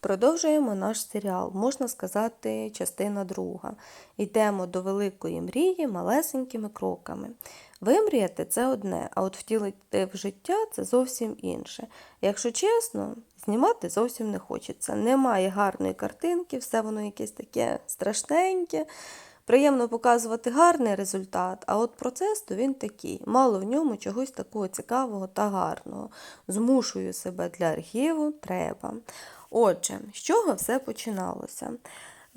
Продовжуємо наш серіал, можна сказати, частина друга. Йдемо до великої мрії малесенькими кроками. Вимріяти це одне, а от втілити в життя це зовсім інше. Якщо чесно, знімати зовсім не хочеться. Немає гарної картинки, все воно якесь таке страшненьке. Приємно показувати гарний результат, а от процес то він такий. Мало в ньому чогось такого цікавого та гарного. Змушую себе для архіву треба. Отже, з чого все починалося?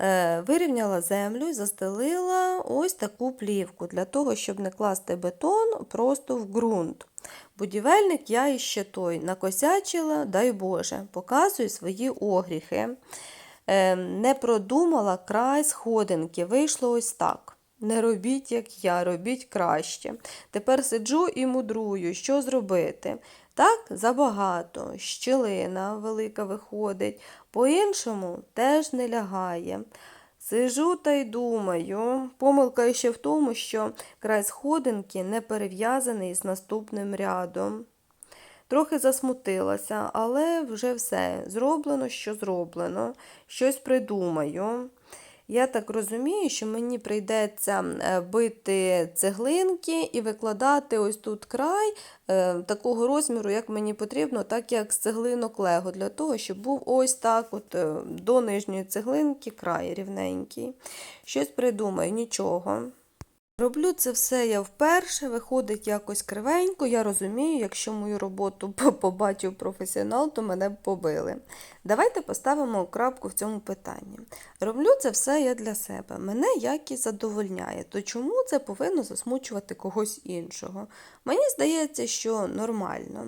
Е, Вирівняла землю і застелила ось таку плівку для того, щоб не класти бетон просто в ґрунт. Будівельник я іще той накосячила, дай Боже, показую свої огріхи. Е, Не продумала край сходинки, вийшло ось так. Не робіть, як я, робіть краще. Тепер сиджу і мудрую, що зробити. Так, забагато, щілина велика виходить, по-іншому теж не лягає. Сижу та й думаю. Помилка ще в тому, що край сходинки не перев'язаний з наступним рядом. Трохи засмутилася, але вже все. Зроблено, що зроблено. Щось придумаю. Я так розумію, що мені прийдеться е, бити цеглинки і викладати ось тут край е, такого розміру, як мені потрібно, так як з цеглинок лего, для того, щоб був ось так от е, до нижньої цеглинки край рівненький. Щось придумаю, нічого. Роблю це все я вперше, виходить якось кривенько. Я розумію, якщо мою роботу побачив професіонал, то мене б побили. Давайте поставимо крапку в цьому питанні. Роблю це все я для себе. Мене якість задовольняє. То чому це повинно засмучувати когось іншого? Мені здається, що нормально.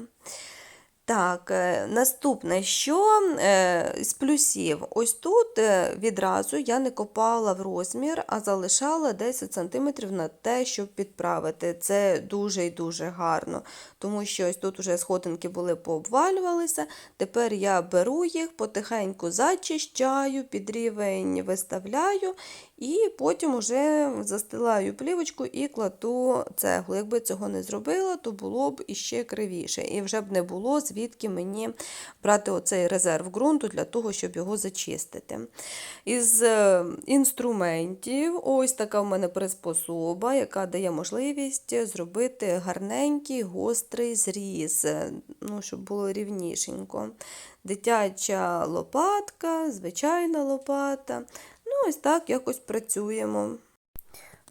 Так, е, наступне, що е, з плюсів? Ось тут е, відразу я не копала в розмір, а залишала 10 см на те, щоб підправити. Це дуже і дуже гарно, тому що ось тут вже сходинки були пообвалювалися. Тепер я беру їх, потихеньку зачищаю, під рівень виставляю і потім уже застилаю плівочку і кладу цеглу. Якби цього не зробила, то було б іще кривіше. І вже б не було звідки мені брати оцей резерв ґрунту для того, щоб його зачистити. Із е, інструментів, ось така в мене приспособа, яка дає можливість зробити гарненький гострий зріз, е, ну, щоб було рівнішенько. Дитяча лопатка, звичайна лопата. Ну, ось так якось працюємо.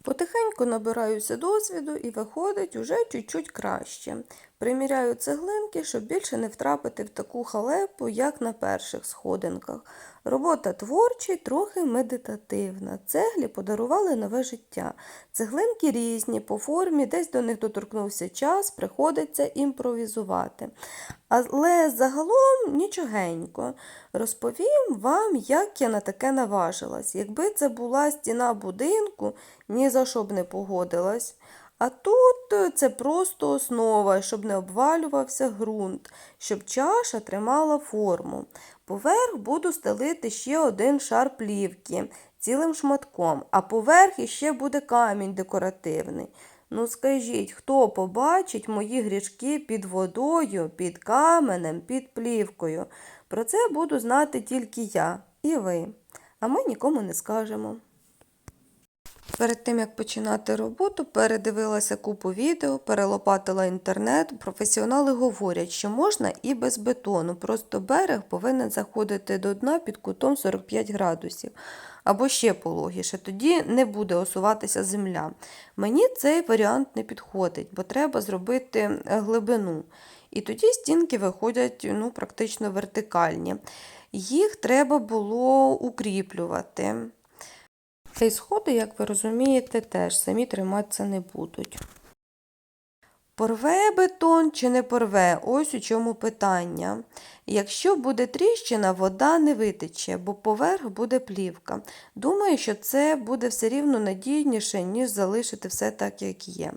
Потихеньку набираюся досвіду і виходить уже чуть-чуть краще. Приміряю цеглинки, щоб більше не втрапити в таку халепу, як на перших сходинках. Робота творча трохи медитативна. Цеглі подарували нове життя. Цеглинки різні, по формі, десь до них доторкнувся час, приходиться імпровізувати. Але загалом нічогенько. Розповім вам, як я на таке наважилась. Якби це була стіна будинку, ні за що б не погодилась. А тут е, це просто основа, щоб не обвалювався ґрунт, щоб чаша тримала форму. Поверх буду стелити ще один шар плівки цілим шматком, а поверх іще буде камінь декоративний. Ну скажіть, хто побачить мої грішки під водою, під каменем, під плівкою? Про це буду знати тільки я і ви, а ми нікому не скажемо. Перед тим, як починати роботу, передивилася купу відео, перелопатила інтернет. Професіонали говорять, що можна і без бетону, просто берег повинен заходити до дна під кутом 45 градусів. Або ще пологіше, тоді не буде осуватися земля. Мені цей варіант не підходить, бо треба зробити е, глибину. І тоді стінки виходять ну, практично вертикальні. Їх треба було укріплювати. Та й сходи, як ви розумієте, теж самі триматися не будуть. Порве бетон чи не порве? Ось у чому питання. Якщо буде тріщина, вода не витече, бо поверх буде плівка. Думаю, що це буде все рівно надійніше, ніж залишити все так, як є.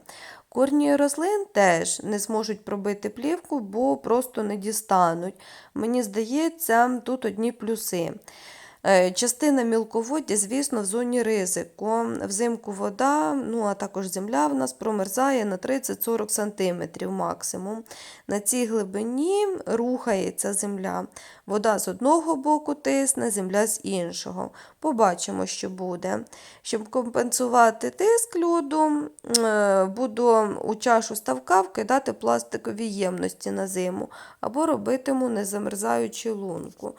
Корні рослин теж не зможуть пробити плівку, бо просто не дістануть. Мені здається, тут одні плюси. Е, Частина мілководдя, звісно, в зоні ризику. Взимку вода, ну а також земля в нас промерзає на 30-40 см максимум. На цій глибині рухається земля. Вода з одного боку тисне, земля з іншого. Побачимо, що буде. Щоб компенсувати тиск льоду, е, буду у чашу ставка вкидати пластикові ємності на зиму або робитиму незамерзаючу лунку.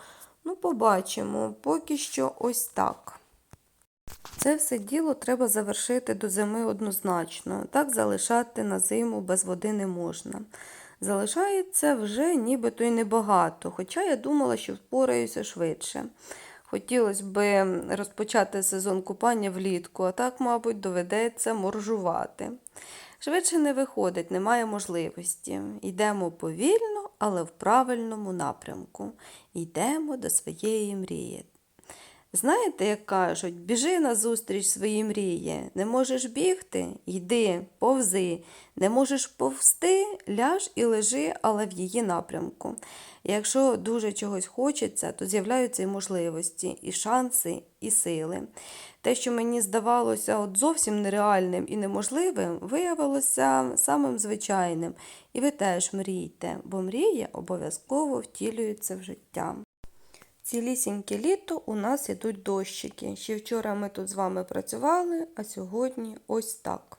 Ну, побачимо, поки що ось так. Це все діло треба завершити до зими однозначно. Так залишати на зиму без води не можна. Залишається вже нібито й небагато, хоча я думала, що впораюся швидше. Хотілося б розпочати сезон купання влітку, а так, мабуть, доведеться моржувати. Швидше не виходить, немає можливості. Йдемо повільно, але в правильному напрямку. Йдемо до своєї мрії. Знаєте, як кажуть, біжи назустріч своїй мрії. Не можеш бігти, йди, повзи. Не можеш повзти, ляж і лежи, але в її напрямку. Якщо дуже чогось хочеться, то з'являються і можливості, і шанси, і сили. Те, що мені здавалося от зовсім нереальним і неможливим, виявилося самим звичайним. І ви теж мрійте, бо мрії обов'язково втілюються в життя. Цілісіньке літо у нас ідуть дощики. Ще вчора ми тут з вами працювали, а сьогодні ось так.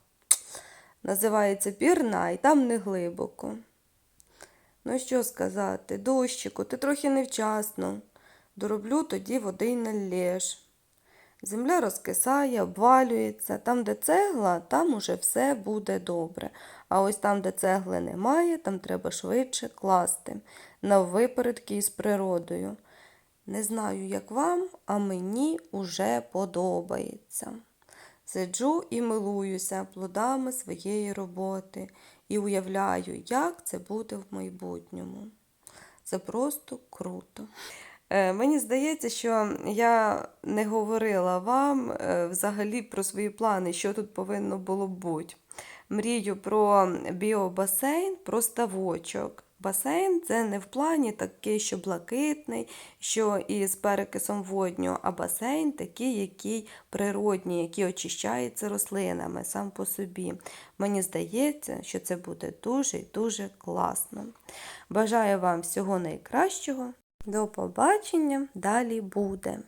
Називається пірна і там не глибоко. Ну що сказати, дощику, ти трохи невчасно. Дороблю тоді води й налєш. Земля розкисає, обвалюється. Там, де цегла, там уже все буде добре. А ось там, де цегли немає, там треба швидше класти на випередки із природою. Не знаю, як вам, а мені уже подобається. Сиджу і милуюся плодами своєї роботи і уявляю, як це буде в майбутньому. Це просто круто. Е, Мені здається, що я не говорила вам е, взагалі про свої плани, що тут повинно було бути. Мрію про біобасейн, про ставочок. Басейн це не в плані такий, що блакитний, що із перекисом водню, а басейн такий, який природній, який очищається рослинами сам по собі. Мені здається, що це буде дуже і дуже класно. Бажаю вам всього найкращого. До побачення, далі буде.